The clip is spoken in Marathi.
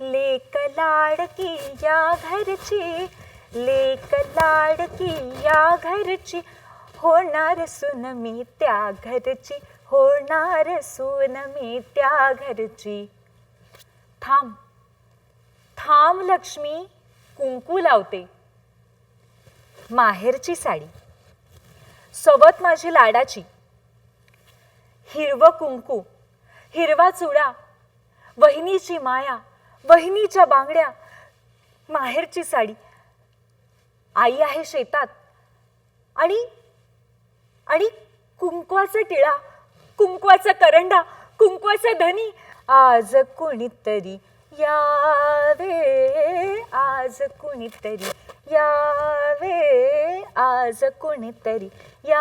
लेक लाडकी या घरची लेक लाडकी या घरची होणार सुन मी त्या घरची होणार सून मी त्या घरची. थांब थांब लक्ष्मी कुंकू लावते. माहेरची साडी. सोबत माझी लाडाची. हिरवं कुंकू हिरवा चुडा वहिनीची माया वहिनीच्या बांगड्या माहेरची साडी. आई आहे शेतात आणि आणि कुंकवाचा टिळा कुंकवाचा करंडा कुंकवाचा धनी. आज कुणीतरी यावे आज कुणीतरी यावे. आज कोणीतरी या